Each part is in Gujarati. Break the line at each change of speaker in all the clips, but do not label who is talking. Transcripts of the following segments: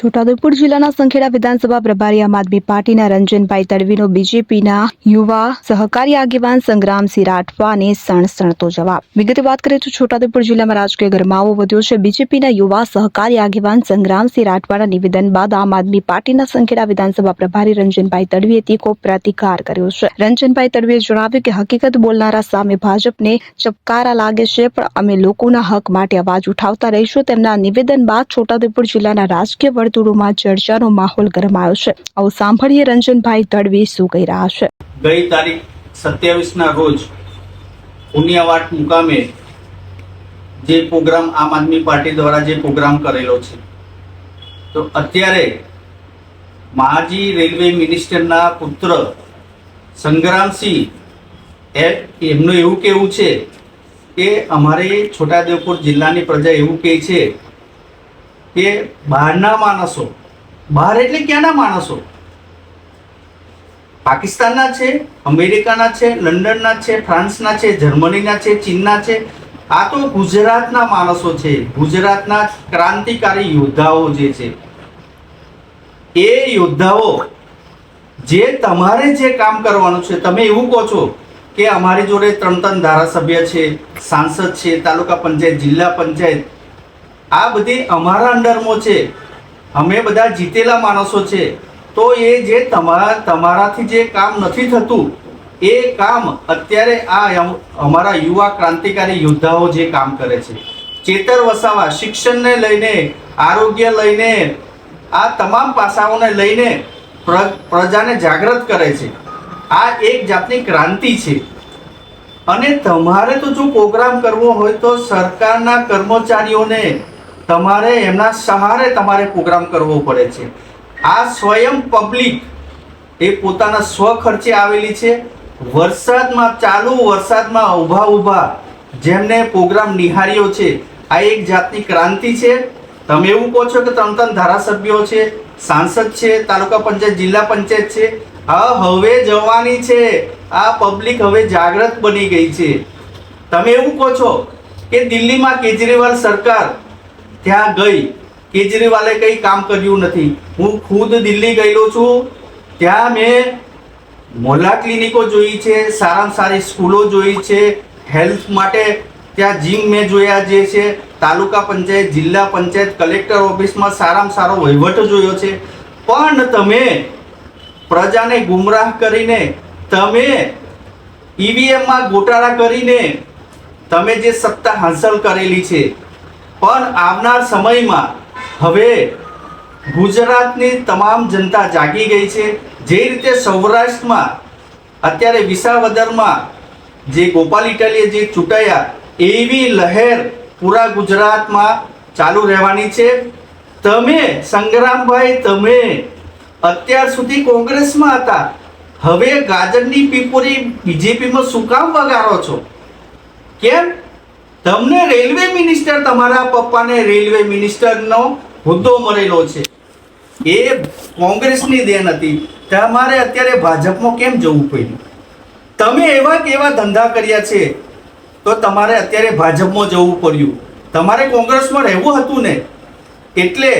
છોટાઉદેપુર જિલ્લાના સંખેડા વિધાનસભા પ્રભારી આમ આદમી પાર્ટીના રંજનભાઈ તડવીનો બીજેપીના યુવા સહકારી આગેવાન સંગ્રામસિંહ રાઠવાને સણસણતો જવાબ. વિગતે વાત કરીએ તો છોટાઉદેપુર જિલ્લામાં રાજકીય ગરમાવો વધ્યો છે. બીજેપીના યુવા સહકારી આગેવાન સંગ્રામસિંહ રાઠવાના નિવેદન બાદ આમ આદમી પાર્ટીના સંખેડા વિધાનસભા પ્રભારી રંજનભાઈ તડવીએ તીખો પ્રતિકાર કર્યો છે. રંજનભાઈ તડવીએ જણાવ્યું કે હકીકત બોલનારા સામે ભાજપને ચપકારા લાગે છે, પણ અમે લોકોના હક માટે અવાજ ઉઠાવતા રહીશું. તેમના નિવેદન બાદ છોટાઉદેપુર જિલ્લાના રાજકીય વર્તુળોમાં ચર્ચાનો માહોલ ગરમાયો છે. આવું સાંભળીએ રંજનભાઈ દળવી શું કહી રહ્યા છે.
ગઈ તારીખ સત્યાવીસના રોજ પુણ્યવાટ મુકામે જે પ્રોગ્રામ આમ આદમી પાર્ટી દ્વારા જે પ્રોગ્રામ કરેલો છે, તો અત્યારે માજી રેલવે મિનિસ્ટરના પુત્ર સંગ્રામસિંહ એમનું એવું કહેવું છે કે અમારે છોટાદેવપુર જિલ્લાની પ્રજા એવું કહે છે કે બહારના માણસો. બહાર એટલે ક્યાંના માણસો? પાકિસ્તાનના છે, અમેરિકાના છે, લંડનના છે, ફ્રાન્સના છે, જર્મનીના છે, ચીનના છે. આ તો ગુજરાતના માણસો છે. ગુજરાતના ક્રાંતિકારી યોદ્ધાઓ જે છે. એ યોદ્ધાઓ જે તમારે જે કામ કરવાનું છે, તમે એવું કહો છો કે અમારી જોડે ત્રણ ત્રણ ધારાસભ્ય છે, સાંસદ છે, તાલુકા પંચાયત, જિલ્લા પંચાયત આ બધી અમારા અંડરમાં છે. અમે બધા જીતેલા માણસો છે. તો એ જે તમારા તમારાથી જે કામ નથી થતું, એ કામ અત્યારે આ અમારા યુવા ક્રાંતિકારી યોદ્ધાઓ જે કામ કરે છે. ચેતર વસાવા, શિક્ષણને લઈને, આરોગ્ય લઈને, આ તમામ પાસાઓને લઈને પ્ર- પ્રજાને જાગૃત કરે છે. આ એક જાતની ક્રાંતિ છે. અને તમારે તો જો પ્રોગ્રામ કરવો હોય તો સરકારના કર્મચારીઓને તમારે એમના સહારે તમારે પ્રોગ્રામ કરવો પડે છે. આ સ્વયં પબ્લિક એ પોતાના સ્વ ખર્ચે આવેલી છે. વરસાદમાં ચાલુ, વરસાદમાં ઊભા ઊભા જેમને પ્રોગ્રામ નિહાર્યો છે, આ એક જાતની ક્રાંતિ છે. તમે એવું કહો છો કે ત્રણ ત્રણ ધારાસભ્યો છે, સાંસદ છે, તાલુકા પંચાયત, જિલ્લા પંચાયત છે. આ હવે જવાની છે. આ પબ્લિક હવે જાગૃત બની ગઈ છે. તમે એવું કહો છો કે દિલ્હીમાં કેજરીવાલ સરકાર ત્યાં ગઈ. કેજરીવાલે કંઈ કામ કર્યું નથી. હું ખુદ દિલ્હી ગયેલો છું. ત્યાં મેં મોલા ક્લિનિકો જોઈ છે, સારામાં સારી સ્કૂલો જોઈ છે, હેલ્થ માટે ત્યાં જીમ મેં જોયા જે છે, તાલુકા પંચાયત, જિલ્લા પંચાયત, કલેક્ટર ઓફિસમાં સારામાં સારો વહીવટ જોયો છે. પણ તમે પ્રજાને ગુમરાહ કરીને, તમે ઈવીએમમાં ગોટાળા કરીને, તમે જે સત્તા હાંસલ કરેલી છે પણ આવનાર સમયમાં હવે ગુજરાતની તમામ જનતા જાગી ગઈ છે. જે રીતે સૌરાષ્ટ્રમાં અત્યારે વિસાવદરમાં જે ગોપાલ ઇટાલીએ જે ચૂંટાયા, એવી લહેર પૂરા ગુજરાતમાં ચાલુ રહેવાની છે. તમે સંગ્રામભાઈ, તમે અત્યાર સુધી કોંગ્રેસમાં હતા. હવે ગાજરની પીપુરી બીજેપીમાં શું કામ વગાડો છો? કેમ? તમને રેલવે મિનિસ્ટર તમારા પપ્પાને રેલવે મિનિસ્ટરનો હોદ્દો મળેલો છે. એ કોંગ્રેસની દેન હતી. તમારે અત્યારે ભાજપમાં કેમ જવું પડ્યું? તમે એવા કેવા ધંધા કર્યા છે, તો તમારે અત્યારે ભાજપમાં જવું પડ્યું. તમારે કોંગ્રેસમાં રહેવું હતું ને, એટલે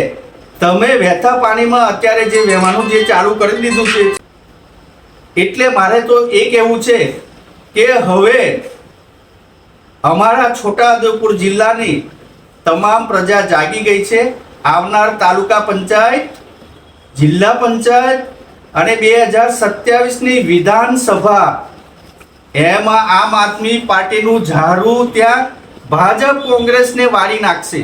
તમે વહેતા પાણીમાં અત્યારે જે વહેવાનું જે ચાલુ કરી દીધું છે. એટલે મારે તો એ કહેવું છે કે હવે અમારા છોટાઉદેપુર જિલ્લાની તમામ પ્રજા જાગી ગઈ છે. આવનાર તાલુકા પંચાયત, જિલ્લા પંચાયત અને બે હજાર સત્યાવીસની વિધાનસભા એમાં આમ આદમી પાર્ટીનું ઝારું ત્યાં ભાજપ કોંગ્રેસને વાળી નાખશે.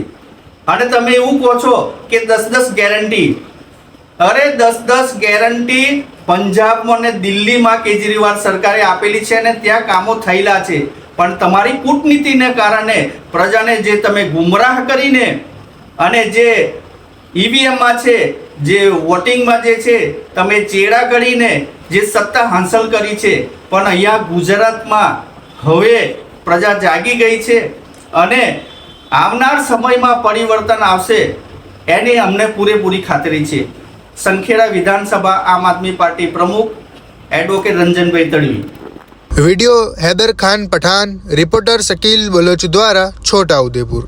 અને તમે એવું કહો છો કે દસ દસ ગેરંટી. અરે દસ દસ ગેરંટી પંજાબમાં ને દિલ્હીમાં કેજરીવાલ સરકારે આપેલી છે અને ત્યાં કામો થયેલા છે. પણ તમારી કૂટનીતિને કારણે પ્રજાને જે તમે ગુમરાહ કરીને અને જે ઈવીએમમાં છે, જે વોટિંગમાં જે છે, તમે ચેડા કરીને જે સત્તા હાંસલ કરી છે, પણ અહીંયા ગુજરાતમાં હવે પ્રજા જાગી ગઈ છે અને આવનાર સમયમાં પરિવર્તન આવશે, એની અમને પૂરેપૂરી ખાતરી છે. સંખેડા વિધાનસભા આમ આદમી પાર્ટી પ્રમુખ advocate Ranjanbhai Tadvi.
Video Haidar Khan Pathan reporter Shakeel Baloch દ્વારા છોટાઉદેપુર